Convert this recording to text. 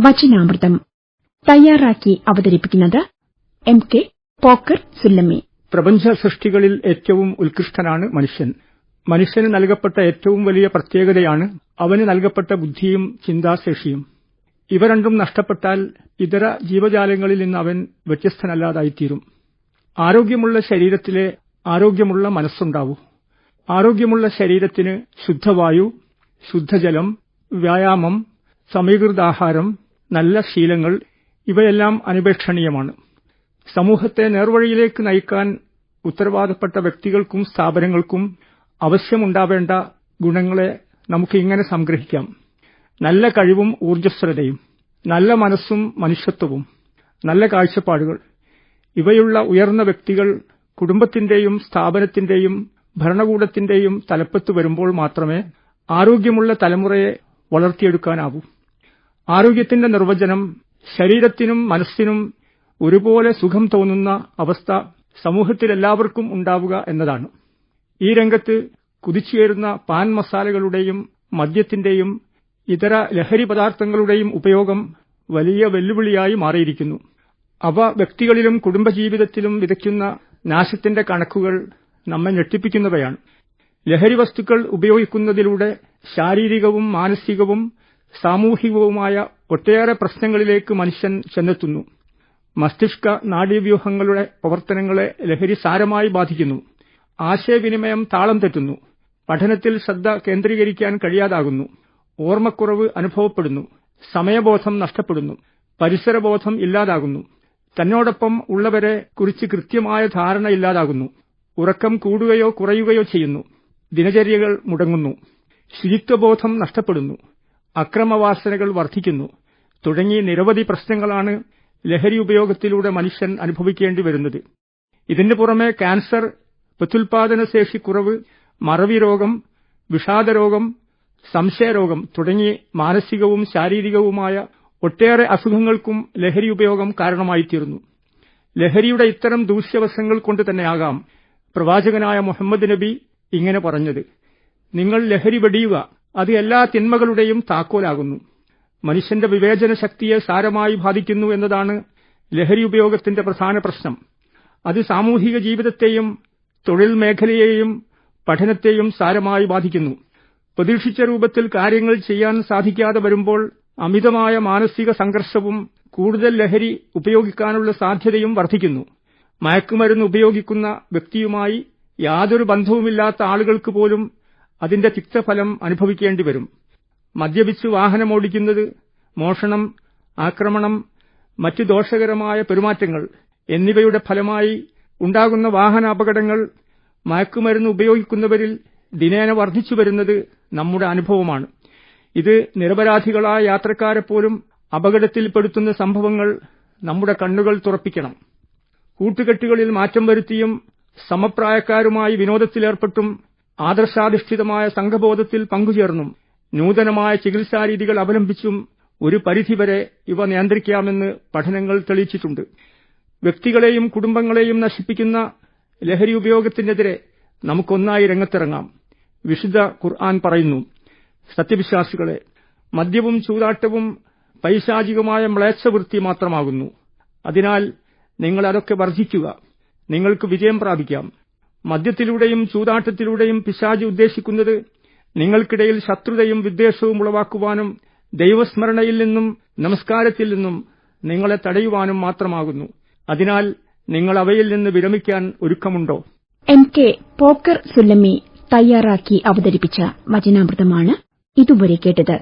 വചനാമൃതം. തയ്യാറാക്കി അവതരിപ്പിക്കുന്നത് M K Pokker സുല്ലമ്മി. പ്രപഞ്ച സൃഷ്ടികളിൽ ഏറ്റവും ഉത്കൃഷ്ടനാണ് മനുഷ്യൻ. മനുഷ്യന് നൽകപ്പെട്ട ഏറ്റവും വലിയ പ്രത്യേകതയാണ് അവന് നൽകപ്പെട്ട ബുദ്ധിയും ചിന്താശേഷിയും. ഇവ രണ്ടും നഷ്ടപ്പെട്ടാൽ ഇതര ജീവജാലങ്ങളിൽ നിന്ന് അവൻ വ്യത്യസ്തനല്ലാതായിത്തീരും. ആരോഗ്യമുള്ള ശരീരത്തിലെ ആരോഗ്യമുള്ള മനസ്സുണ്ടാവൂ. ആരോഗ്യമുള്ള ശരീരത്തിന് ശുദ്ധവായു ശുദ്ധജലം വ്യായാമം സമീകൃതാഹാരം നല്ല ശീലങ്ങൾ ഇവയെല്ലാം അനുപേക്ഷണീയമാണ്. സമൂഹത്തെ നേർവഴിയിലേക്ക് നയിക്കാൻ ഉത്തരവാദപ്പെട്ട വ്യക്തികൾക്കും സ്ഥാപനങ്ങൾക്കും ആവശ്യമുണ്ടാവേണ്ട ഗുണങ്ങളെ നമുക്ക് ഇങ്ങനെ സംഗ്രഹിക്കാം. നല്ല കഴിവും ഊർജസ്വലതയും നല്ല മനസ്സും മനുഷ്യത്വവും നല്ല കാഴ്ചപ്പാടുകൾ. ഇവയുള്ള ഉയർന്ന വ്യക്തികൾ കുടുംബത്തിന്റെയും സ്ഥാപനത്തിന്റെയും ഭരണകൂടത്തിന്റെയും തലപ്പത്ത് വരുമ്പോൾ മാത്രമേ ആരോഗ്യമുള്ള തലമുറയെ വളർത്തിയെടുക്കാനാവൂ. ആരോഗ്യത്തിന്റെ നിർവചനം ശരീരത്തിനും മനസ്സിനും ഒരുപോലെ സുഖം തോന്നുന്ന അവസ്ഥ സമൂഹത്തിലെല്ലാവർക്കും ഉണ്ടാവുക എന്നതാണ്. ഈ രംഗത്ത് കുതിച്ചുയരുന്ന പാൻ മസാലകളുടെയും മദ്യത്തിന്റെയും ഇതര ലഹരി പദാർത്ഥങ്ങളുടെയും ഉപയോഗം വലിയ വെല്ലുവിളിയായി മാറിയിരിക്കുന്നു. അവ വ്യക്തികളിലും കുടുംബജീവിതത്തിലും വിതയ്ക്കുന്ന നാശത്തിന്റെ കണക്കുകൾ നമ്മെ ഞെട്ടിപ്പിക്കുന്നവയാണ്. ലഹരി വസ്തുക്കൾ ഉപയോഗിക്കുന്നതിലൂടെ ശാരീരികവും മാനസികവും സാമൂഹികവുമായ ഒട്ടേറെ പ്രശ്നങ്ങളിലേക്ക് മനുഷ്യൻ ചെന്നെത്തുന്നു. മസ്തിഷ്ക നാഡീവ്യൂഹങ്ങളുടെ പ്രവർത്തനങ്ങളെ ലഹരി സാരമായി ബാധിക്കുന്നു. ആശയവിനിമയം താളം തെറ്റുന്നു. പഠനത്തിൽ ശ്രദ്ധ കേന്ദ്രീകരിക്കാൻ കഴിയാതാകുന്നു. ഓർമ്മക്കുറവ് അനുഭവപ്പെടുന്നു. സമയബോധം നഷ്ടപ്പെടുന്നു. പരിസരബോധം ഇല്ലാതാകുന്നു. തന്നോടൊപ്പം ഉള്ളവരെ കുറിച്ച് കൃത്യമായ ധാരണ ഇല്ലാതാകുന്നു. ഉറക്കം കൂടുകയോ കുറയുകയോ ചെയ്യുന്നു. ദിനചര്യകൾ മുടങ്ങുന്നു. ശുചിത്വബോധം നഷ്ടപ്പെടുന്നു. അക്രമവാസനകൾ വർദ്ധിക്കുന്നു തുടങ്ങി നിരവധി പ്രശ്നങ്ങളാണ് ലഹരി ഉപയോഗത്തിലൂടെ മനുഷ്യൻ അനുഭവിക്കേണ്ടി വരുന്നത്. ഇതിന് പുറമെ ക്യാൻസർ പ്രത്യുൽപാദനശേഷി കുറവ് മറവി രോഗം വിഷാദരോഗം സംശയരോഗം തുടങ്ങി മാനസികവും ശാരീരികവുമായ ഒട്ടേറെ അസുഖങ്ങൾക്കും ലഹരി ഉപയോഗം കാരണമായിത്തീരുന്നു ലഹരിയുടെ ഇത്തരം ദൂഷ്യവശങ്ങൾ കൊണ്ട് തന്നെയാകാം പ്രവാചകനായ മുഹമ്മദ് നബി ഇങ്ങനെ പറഞ്ഞത്. നിങ്ങൾ ലഹരി വെടിയുക അത് എല്ലാ തിന്മകളുടെയും താക്കോലാകുന്നു. മനുഷ്യന്റെ വിവേചന ശക്തിയെ സാരമായി ബാധിക്കുന്നു എന്നതാണ് ലഹരി ഉപയോഗത്തിന്റെ പ്രധാന പ്രശ്നം. അത് സാമൂഹിക ജീവിതത്തെയും തൊഴിൽ മേഖലയെയും പഠനത്തെയും സാരമായി ബാധിക്കുന്നു. പ്രതീക്ഷിച്ച രൂപത്തിൽ കാര്യങ്ങൾ ചെയ്യാൻ സാധിക്കാതെ വരുമ്പോൾ അമിതമായ മാനസിക സംഘർഷവും കൂടുതൽ ലഹരി ഉപയോഗിക്കാനുള്ള സാധ്യതയും വർദ്ധിക്കുന്നു. മയക്കുമരുന്ന് ഉപയോഗിക്കുന്ന വ്യക്തിയുമായി യാതൊരു ബന്ധവുമില്ലാത്ത ആളുകൾക്ക് പോലും അതിന്റെ തിക്തഫലം അനുഭവിക്കേണ്ടി വരും മദ്യപിച്ച് വാഹനമോടിക്കുന്നത് മോഷണം ആക്രമണം മറ്റു ദോഷകരമായ പെരുമാറ്റങ്ങൾ എന്നിവയുടെ ഫലമായി ഉണ്ടാകുന്ന വാഹനാപകടങ്ങൾ മയക്കുമരുന്ന് ഉപയോഗിക്കുന്നവരിൽ ദിനേന വർദ്ധിച്ചു വരുന്നത് നമ്മുടെ അനുഭവമാണ്. ഇത് നിരപരാധികളായ യാത്രക്കാരെ യാത്രക്കാരെപ്പോലും അപകടത്തിൽപ്പെടുത്തുന്ന സംഭവങ്ങൾ നമ്മുടെ കണ്ണുകൾ തുറപ്പിക്കണം. കൂട്ടുകെട്ടുകളിൽ മാറ്റം വരുത്തിയും സമപ്രായക്കാരുമായി വിനോദത്തിലേർപ്പെട്ടും ആദർശാധിഷ്ഠിതമായ സംഘബോധത്തിൽ പങ്കുചേർന്നും നൂതനമായ ചികിത്സാരീതികൾ അവലംബിച്ചും ഒരു പരിധിവരെ ഇവ നിയന്ത്രിക്കാമെന്ന് പഠനങ്ങൾ തെളിയിച്ചിട്ടുണ്ട്. വ്യക്തികളെയും കുടുംബങ്ങളെയും നശിപ്പിക്കുന്ന ലഹരി ഉപയോഗത്തിനെതിരെ നമുക്കൊന്നായി രംഗത്തിറങ്ങാം. വിശുദ്ധ ഖുർആൻ പറയുന്നു സത്യവിശ്വാസികളെ മദ്യവും ചൂതാട്ടവും പൈശാചികമായ മ്ലേച്ഛവൃത്തി മാത്രമാകുന്നു. അതിനാൽ നിങ്ങൾ അതൊക്കെ വർജിക്കുക. നിങ്ങൾക്ക് വിജയം പ്രാപിക്കാം. മദ്യത്തിലൂടെയും ചൂതാട്ടത്തിലൂടെയും പിശാജ് ഉദ്ദേശിക്കുന്നത് നിങ്ങൾക്കിടയിൽ ശത്രുതയും വിദ്വേഷവും ഉളവാക്കുവാനും ദൈവസ്മരണയിൽ നിന്നും നമസ്കാരത്തിൽ നിന്നും നിങ്ങളെ തടയുവാനും മാത്രമാകുന്നു. അതിനാൽ നിങ്ങൾ അവയിൽ നിന്ന് വിരമിക്കാൻ ഒരുക്കമുണ്ടോ? എം കെ പോക്കർ സുല്ലമ്മി തയ്യാറാക്കി അവതരിപ്പിച്ച വചനാമൃതമാണ് ഇതുവരെ കേട്ടത്.